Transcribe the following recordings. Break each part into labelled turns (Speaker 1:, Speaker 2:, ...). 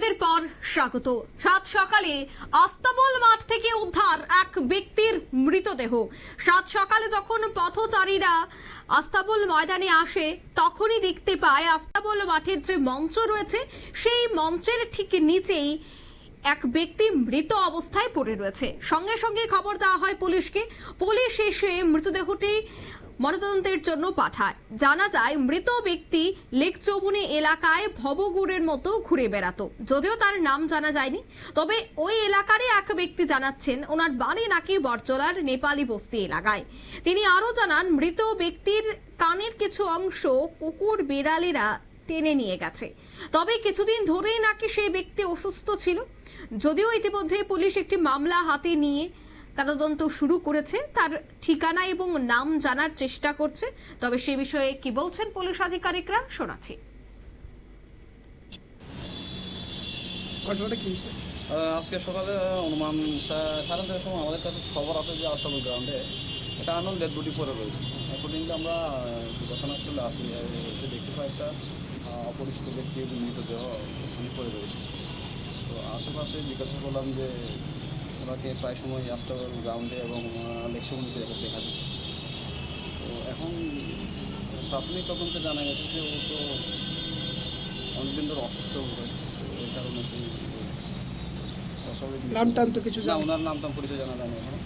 Speaker 1: বিরতির পর স্বাগত। সাত সকালে আস্তাবল মাঠ থেকে উদ্ধার এক ব্যক্তির মৃতদেহ। সাত সকালে যখন পথচারীরা আস্তাবল ময়দানে আসে, তখনই দেখতে পায় আস্তাবল মাঠের যে মঞ্চ রয়েছে, সেই মঞ্চের ঠিক নিচেই এক ব্যক্তি মৃত অবস্থায় পড়ে রয়েছে। সঙ্গে সঙ্গে খবর দেওয়া হয় পুলিশকে। পুলিশ এসে মৃতদেহটি ময়নাতদন্তের জন্য পাঠায়। জানা যায়, মৃত ব্যক্তি লেক এলাকায় ভবগুড়ের মতো ঘুরে বেড়াতো। যদিও তার নাম জানা যায়নি, তবে ওই এলাকারই এক ব্যক্তি জানাচ্ছেন, ওনার বাড়ি নাকি বরজলার নেপালি বস্তি এলাকায়। তিনি আরও জানান, মৃত ব্যক্তির কানের কিছু অংশ কুকুর বিড়ালেরা টেনে নিয়ে গেছে। তবে কিছুদিন ধরেই নাকি সেই ব্যক্তি অসুস্থ ছিল। যদিও ইতিমধ্যে পুলিশ একটি মামলা হাতে নিয়ে তদন্ত শুরু করেছে তার ঠিকানা এবং নাম জানার চেষ্টা করছে তবে সে বিষয়ে কি বলছেন পুলিশ আধিকারিকরা শোনাচ্ছি।
Speaker 2: ঘটনাটা কি
Speaker 3: আজকে সকালে অনুমান সাড়ে নটার সময় আমাদের কাছে খবর আছে যে আস্তাবল গ্রাউন্ডে একটা আনন্দ ডেড বডি পড়ে রয়েছে। অ্যাকর্ডিংলি আমরা ঘটনাস্থলে আসি এসে দেখতে পাই একটা আহ, অপরিচিত ব্যক্তির মৃতদেহ ওখানে পড়ে রয়েছে। তো আশেপাশে জিজ্ঞাসা করলাম যে ওনাকে প্রায় সময় আস্তাবল গ্রাউন্ডে এবং লেকসমুনিতে দেখা যায় তো এখন প্রাথমিক তদন্তে জানা গেছে যে ও তো অনেকদিন ধরে অসুস্থ হয় এই কারণে সেই অস্বাভাবিক মৃত্যু।
Speaker 2: নাম টাম তো কিছু
Speaker 3: না ওনার নাম টাম পরিচয় জানা যায়নি এখনও।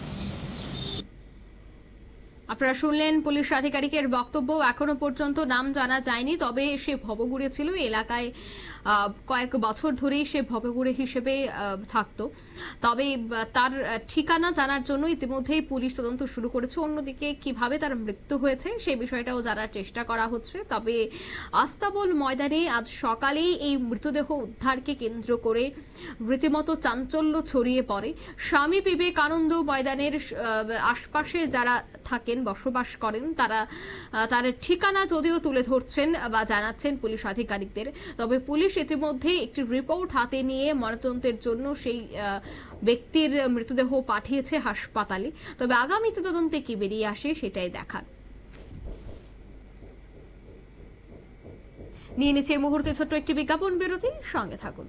Speaker 1: আপনারা শুনলেন পুলিশ আধিকারিকের বক্তব্য। এখনও পর্যন্ত নাম জানা যায়নি তবে সে ভবঘুরে ছিল। এলাকায় কয়েক বছর ধরেই সে ভবগুড়ে হিসেবে থাকতো। তবে তার ঠিকানা জানার জন্য ইতিমধ্যেই পুলিশ তদন্ত শুরু করেছে। অন্যদিকে কীভাবে তার মৃত্যু হয়েছে সেই বিষয়টাও জানার চেষ্টা করা হচ্ছে। তবে আস্তাবল ময়দানে আজ সকালেই এই মৃতদেহ উদ্ধারকে কেন্দ্র করে রীতিমতো চাঞ্চল্য ছড়িয়ে পড়ে। স্বামী বিবেকানন্দ ময়দানের আশপাশে যারা থাকেন, বসবাস করেন, তারা তার ঠিকানা যদিও তুলে ধরছেন বা জানাচ্ছেন পুলিশ আধিকারিকদের। তবে পুলিশ ইতিমধ্যেই একটি রিপোর্ট হাতে নিয়ে ময়নাতদন্তের জন্য সেই ব্যক্তির মৃতদেহ পাঠিয়েছে হাসপাতালে। তবে আগামীতে তদন্তে কি বেরিয়ে আসে সেটাই দেখার। নিয়ে নিচ্ছে এই মুহূর্তে ছোট্ট একটি বিজ্ঞাপন বিরতি। সঙ্গে থাকুন।